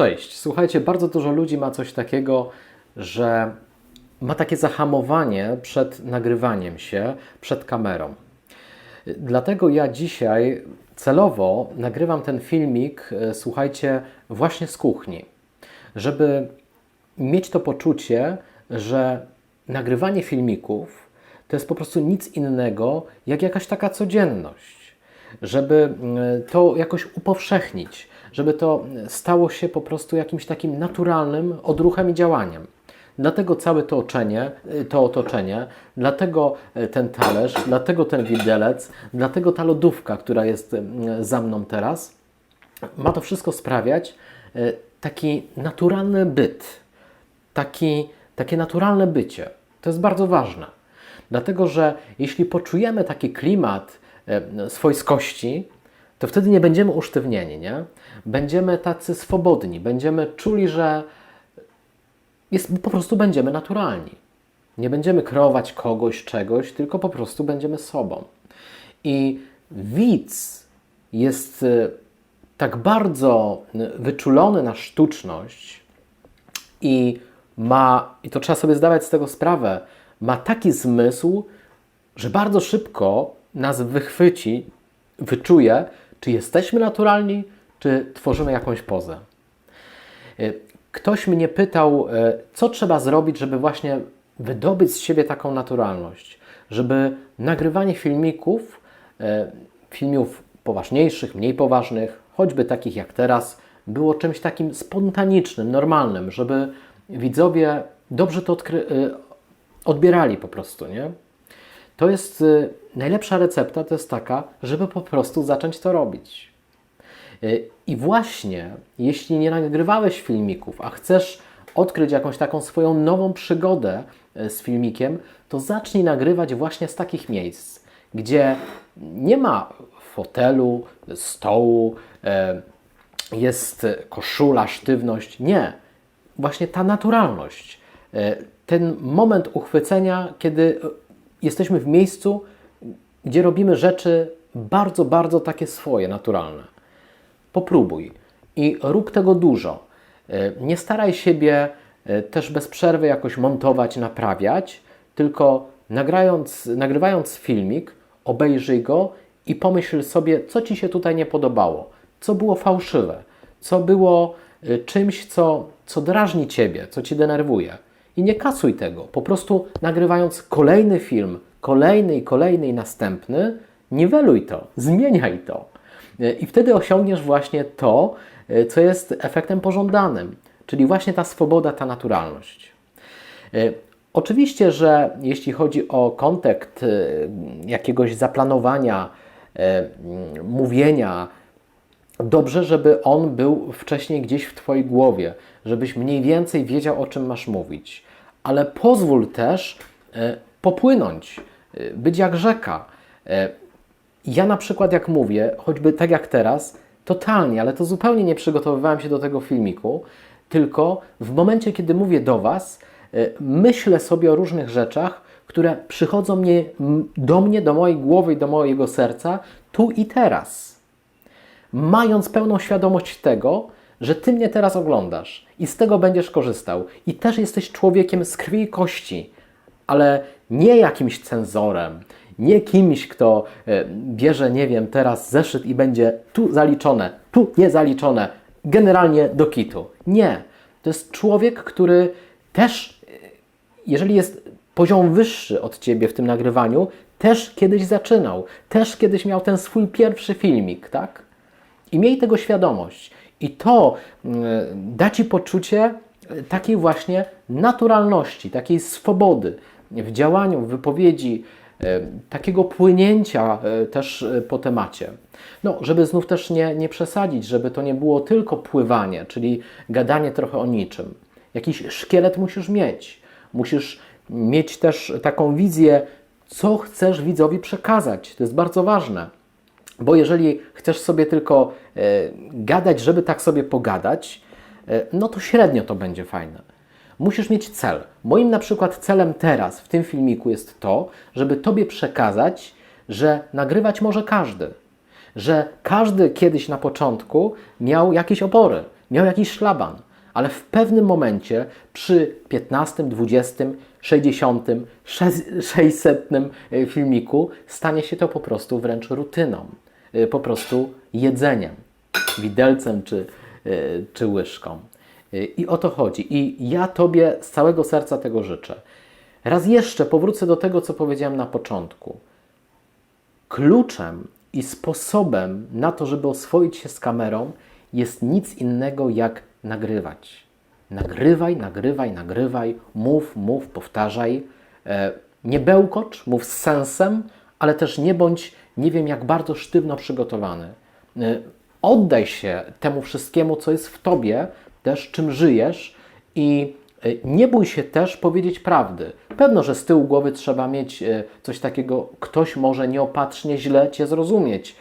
Cześć. Słuchajcie, bardzo dużo ludzi ma coś takiego, że ma takie zahamowanie przed nagrywaniem się, przed kamerą. Dlatego ja dzisiaj celowo nagrywam ten filmik, e, słuchajcie, właśnie z kuchni, żeby mieć to poczucie, że nagrywanie filmików to jest po prostu nic innego jak jakaś taka codzienność żeby mm, to jakoś upowszechnić, żeby to stało się po prostu jakimś takim naturalnym odruchem i działaniem. Dlatego całe to otoczenie, to otoczenie, dlatego e, ten talerz, dlatego ten widelec, dlatego ta lodówka, która jest mm, za mną teraz, ma to wszystko sprawiać taki naturalny byt, taki, takie naturalne bycie. To jest bardzo ważne. Dlatego, że jeśli poczujemy taki klimat swojskości, to wtedy nie będziemy usztywnieni, nie? Będziemy tacy swobodni, będziemy czuli, że jest, po prostu będziemy naturalni. Nie będziemy kreować kogoś, czegoś, tylko po prostu będziemy sobą. I widz jest e, tak bardzo wyczulony na sztuczność i ma, i to trzeba sobie zdawać z tego sprawę, ma taki zmysł, że bardzo szybko nas wychwyci, wyczuje, czy jesteśmy naturalni, czy tworzymy jakąś pozę. E, ktoś mnie pytał, e, co trzeba zrobić, żeby właśnie wydobyć z siebie taką naturalność, żeby nagrywanie filmików, e, filmów poważniejszych, mniej poważnych, choćby takich jak teraz, było czymś takim spontanicznym, normalnym, żeby widzowie dobrze to odbierali po prostu, nie? To jest y, najlepsza recepta, to jest taka, żeby po prostu zacząć to robić. Y, I właśnie, jeśli nie nagrywałeś filmików, a chcesz odkryć jakąś taką swoją nową przygodę y, z filmikiem, to zacznij nagrywać właśnie z takich miejsc, gdzie nie ma fotelu, stołu, jest koszula, sztywność. Nie. Właśnie ta naturalność. Ten moment uchwycenia, kiedy jesteśmy w miejscu, gdzie robimy rzeczy bardzo, bardzo takie swoje, naturalne. Popróbuj i rób tego dużo. E, nie staraj siebie e, też bez przerwy jakoś montować, naprawiać, tylko nagrając, nagrywając filmik, obejrzyj go i pomyśl sobie, co Ci się tutaj nie podobało, co było fałszywe, co było e, czymś, co, co drażni Ciebie, co Ci denerwuje. I nie kasuj tego. Po prostu nagrywając kolejny film, kolejny i kolejny i następny, niweluj to, zmieniaj to. I wtedy osiągniesz właśnie to, co jest efektem pożądanym, czyli właśnie ta swoboda, ta naturalność. Oczywiście, że jeśli chodzi o kontekst jakiegoś zaplanowania, mówienia, dobrze, żeby on był wcześniej gdzieś w Twojej głowie, żebyś mniej więcej wiedział, o czym masz mówić. Ale pozwól też e, popłynąć, e, być jak rzeka. E, ja na przykład, jak mówię, choćby tak jak teraz, totalnie, ale to zupełnie nie przygotowywałem się do tego filmiku, tylko w momencie, kiedy mówię do Was, myślę sobie o różnych rzeczach, które przychodzą mnie, do mnie, do mojej głowy i do mojego serca tu i teraz mając pełną świadomość tego, że Ty mnie teraz oglądasz i z tego będziesz korzystał. I też jesteś człowiekiem z krwi i kości, ale nie jakimś cenzorem, nie kimś, kto e, bierze, nie wiem, teraz zeszyt i będzie tu zaliczone, tu niezaliczone, generalnie do kitu. Nie. To jest człowiek, który też, e, jeżeli jest poziom wyższy od ciebie w tym nagrywaniu, też kiedyś zaczynał, też kiedyś miał ten swój pierwszy filmik, tak? I miej tego świadomość. I to mm, da Ci poczucie e, takiej właśnie naturalności, takiej swobody w działaniu, w wypowiedzi, e, takiego płynięcia e, też po temacie. No, żeby znów też nie, nie przesadzić, żeby to nie było tylko pływanie, czyli gadanie trochę o niczym. Jakiś szkielet musisz mieć. Musisz mieć też taką wizję, co chcesz widzowi przekazać. To jest bardzo ważne. Bo jeżeli chcesz sobie tylko e, gadać, żeby tak sobie pogadać, e, no to średnio to będzie fajne. Musisz mieć cel. Moim na przykład celem teraz w tym filmiku jest to, żeby Tobie przekazać, że nagrywać może każdy. Że każdy kiedyś na początku miał jakieś opory, miał jakiś szlaban, ale w pewnym momencie przy 15, 20, 60, 600 e, filmiku stanie się to po prostu wręcz rutyną, po prostu jedzeniem, widelcem czy, e, czy łyżką. I o to chodzi. I ja Tobie z całego serca tego życzę. Raz jeszcze powrócę do tego, co powiedziałem na początku. Kluczem i sposobem na to, żeby oswoić się z kamerą, jest nic innego jak nagrywać. Nagrywaj, nagrywaj, nagrywaj, mów, mów, powtarzaj. E, nie bełkocz, mów z sensem, ale też nie bądź, nie wiem, jak bardzo sztywno przygotowany. E, oddaj się temu wszystkiemu, co jest w tobie, też czym żyjesz i e, nie bój się też powiedzieć prawdy. Pewno, że z tyłu głowy trzeba mieć coś takiego, ktoś może nieopatrznie źle cię zrozumieć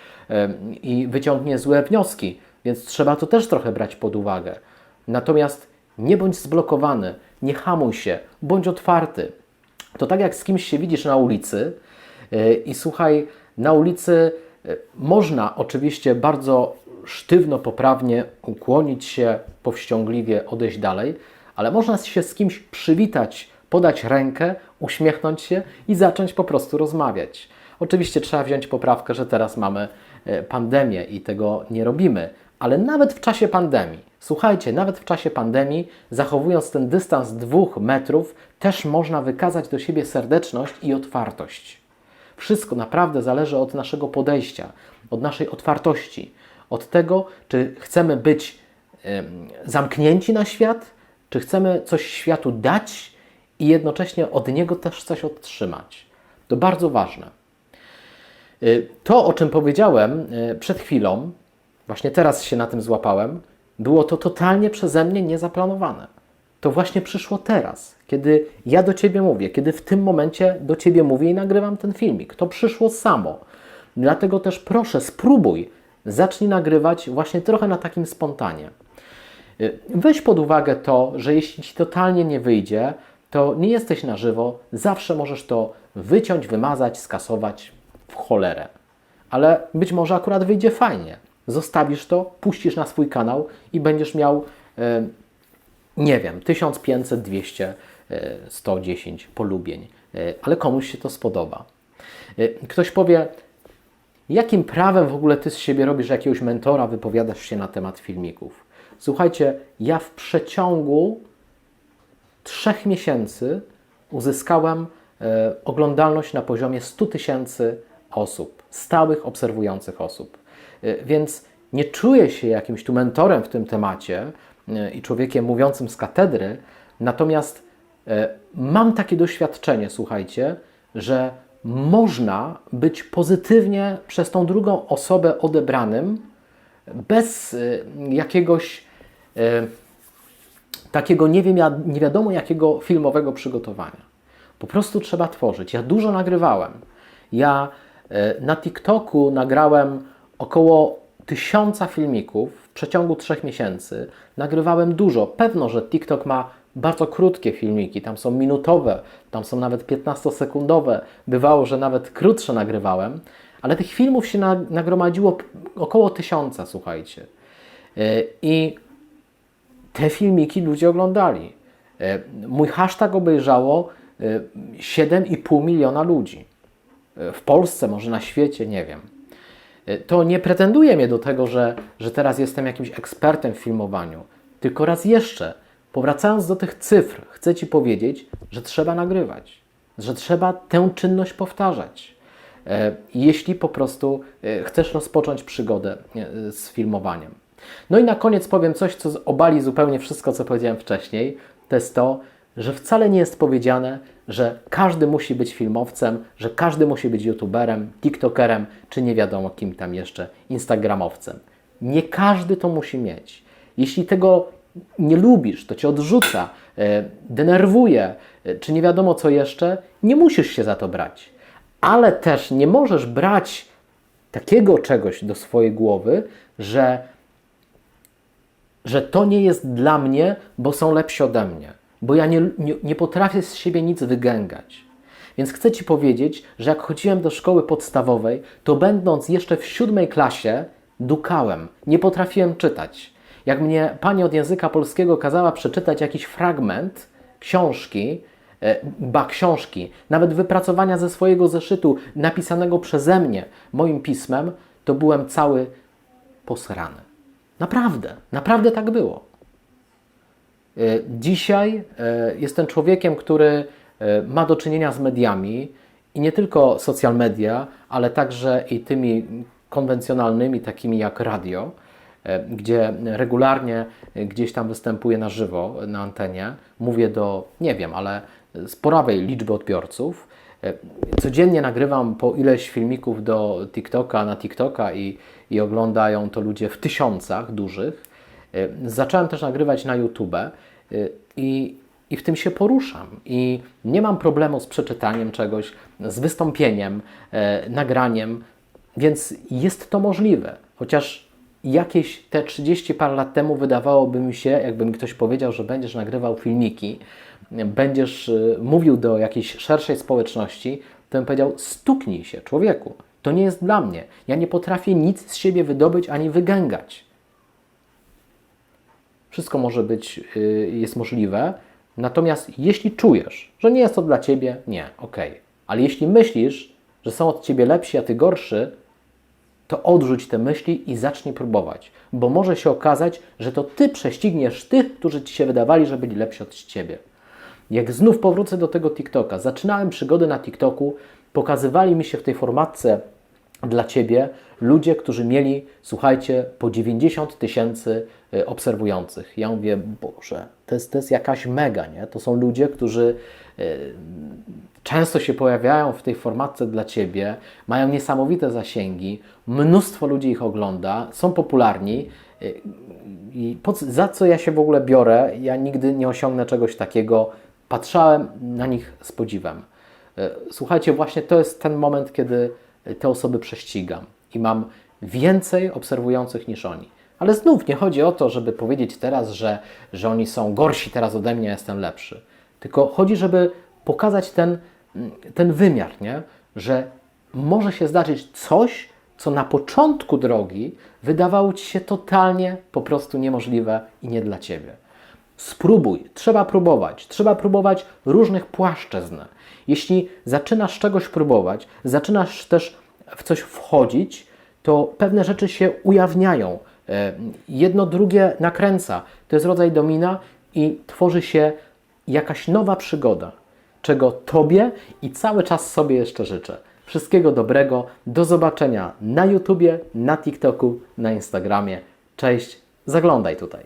i wyciągnie złe wnioski, więc trzeba to też trochę brać pod uwagę. Natomiast nie bądź zblokowany, nie hamuj się, bądź otwarty. To tak jak z kimś się widzisz na ulicy i słuchaj, na ulicy yy, można oczywiście bardzo sztywno, poprawnie ukłonić się, powściągliwie odejść dalej, ale można się z kimś przywitać, podać rękę, uśmiechnąć się i zacząć po prostu rozmawiać. Oczywiście trzeba wziąć poprawkę, że teraz mamy yy, pandemię i tego nie robimy, ale nawet w czasie pandemii Słuchajcie, nawet w czasie pandemii, zachowując ten dystans dwóch metrów, też można wykazać do siebie serdeczność i otwartość. Wszystko naprawdę zależy od naszego podejścia, od naszej otwartości, od tego, czy chcemy być zamknięci na świat, czy chcemy coś światu dać i jednocześnie od niego też coś otrzymać. To bardzo ważne. Y, to, o czym powiedziałem y, przed chwilą, właśnie teraz się na tym złapałem, było to totalnie przeze mnie niezaplanowane. To właśnie przyszło teraz, kiedy ja do Ciebie mówię, kiedy w tym momencie do Ciebie mówię i nagrywam ten filmik. To przyszło samo. Dlatego też proszę, spróbuj, zacznij nagrywać właśnie trochę na takim spontanie. Y, weź pod uwagę to, że jeśli Ci totalnie nie wyjdzie, to nie jesteś na żywo, zawsze możesz to wyciąć, wymazać, skasować w cholerę. Ale być może akurat wyjdzie fajnie zostawisz to, puścisz na swój kanał i będziesz miał, e, nie wiem, 1500, 200, 110 polubień, e, ale komuś się to spodoba. E, ktoś powie, jakim prawem w ogóle ty z siebie robisz jakiegoś mentora, wypowiadasz się na temat filmików? Słuchajcie, ja w przeciągu trzech miesięcy uzyskałem oglądalność na poziomie 100 tysięcy osób, stałych obserwujących osób. E, więc nie czuję się jakimś tu mentorem w tym temacie e, i człowiekiem mówiącym z katedry, natomiast e, mam takie doświadczenie, słuchajcie, że można być pozytywnie przez tą drugą osobę odebranym bez jakiegoś takiego nie, wiem, nie wiadomo jakiego filmowego przygotowania. Po prostu trzeba tworzyć. Ja dużo nagrywałem. Ja na TikToku nagrałem około tysiąca filmików w przeciągu trzech miesięcy. Nagrywałem dużo. Pewno, że TikTok ma bardzo krótkie filmiki, tam są minutowe, tam są nawet 15-sekundowe. Bywało, że nawet krótsze nagrywałem, ale tych filmów się nagromadziło około tysiąca, słuchajcie. E, I te filmiki ludzie oglądali. E, mój hashtag obejrzało 7,5 e, miliona ludzi. W Polsce, może na świecie, nie wiem. To nie pretenduje mnie do tego, że, że teraz jestem jakimś ekspertem w filmowaniu. Tylko raz jeszcze, powracając do tych cyfr, chcę Ci powiedzieć, że trzeba nagrywać, że trzeba tę czynność powtarzać. E, jeśli po prostu e, chcesz rozpocząć przygodę z filmowaniem. No i na koniec powiem coś, co obali zupełnie wszystko, co powiedziałem wcześniej. To jest to, że wcale nie jest powiedziane, że każdy musi być filmowcem, że każdy musi być youtuberem, tiktokerem, czy nie wiadomo kim tam jeszcze, instagramowcem. Nie każdy to musi mieć. Jeśli tego nie lubisz, to cię odrzuca, e, denerwuje, e, czy nie wiadomo co jeszcze, nie musisz się za to brać. Ale też nie możesz brać takiego czegoś do swojej głowy, że, że to nie jest dla mnie, bo są lepsi ode mnie bo ja nie, nie, nie potrafię z siebie nic wygęgać. Więc chcę Ci powiedzieć, że jak chodziłem do szkoły podstawowej, to będąc jeszcze w siódmej klasie, dukałem, nie potrafiłem czytać. Jak mnie pani od języka polskiego kazała przeczytać jakiś fragment książki, e, ba książki, nawet wypracowania ze swojego zeszytu, napisanego przeze mnie, moim pismem, to byłem cały posrany. Naprawdę, naprawdę tak było. E, Dzisiaj e, jestem człowiekiem, który ma do czynienia z mediami i nie tylko social media, ale także i tymi konwencjonalnymi, takimi jak radio, gdzie regularnie e, gdzieś tam występuję na żywo na antenie. Mówię do, nie wiem, ale sporawej liczby odbiorców. E, Codziennie nagrywam po ileś filmików do TikToka, na TikToka i, i oglądają to ludzie w tysiącach dużych. E, Zacząłem też nagrywać na YouTube e, i, i w tym się poruszam. I nie mam problemu z przeczytaniem czegoś, z wystąpieniem, e, nagraniem, więc jest to możliwe. Chociaż jakieś te 30 parę lat temu wydawałoby mi się, jakby mi ktoś powiedział, że będziesz nagrywał filmiki, będziesz e, mówił do jakiejś szerszej społeczności, to bym powiedział: stuknij się, człowieku. To nie jest dla mnie. Ja nie potrafię nic z siebie wydobyć ani wygęgać. Wszystko może być, y, jest możliwe. Natomiast jeśli czujesz, że nie jest to dla ciebie, nie, okej. Ale jeśli myślisz, że są od ciebie lepsi, a ty gorszy, to odrzuć te myśli i zacznij próbować. Bo może się okazać, że to ty prześcigniesz tych, którzy ci się wydawali, że byli lepsi od ciebie. Jak znów powrócę do tego TikToka, zaczynałem przygody na TikToku, pokazywali mi się w tej formatce dla Ciebie ludzie, którzy mieli, słuchajcie, po 90 tysięcy y, obserwujących. Ja mówię, Boże, to jest, to jest jakaś mega, nie? To są ludzie, którzy y, często się pojawiają w tej formatce dla Ciebie, mają niesamowite zasięgi, mnóstwo ludzi ich ogląda, są popularni. y, I za co ja się w ogóle biorę? Ja nigdy nie osiągnę czegoś takiego. Patrzałem na nich z podziwem. E, Słuchajcie, właśnie to jest ten moment, kiedy te osoby prześcigam i mam więcej obserwujących niż oni. Ale znów nie chodzi o to, żeby powiedzieć teraz, że, że oni są gorsi teraz ode mnie, ja jestem lepszy. Tylko chodzi, żeby pokazać ten, ten wymiar, nie? że może się zdarzyć coś, co na początku drogi wydawało ci się totalnie po prostu niemożliwe i nie dla ciebie. Spróbuj, trzeba próbować, trzeba próbować różnych płaszczyzn. Jeśli zaczynasz czegoś próbować, zaczynasz też w coś wchodzić, to pewne rzeczy się ujawniają. E, Jedno drugie nakręca. To jest rodzaj domina i tworzy się jakaś nowa przygoda, czego Tobie i cały czas sobie jeszcze życzę. Wszystkiego dobrego, do zobaczenia na YouTubie, na TikToku, na Instagramie. Cześć, zaglądaj tutaj.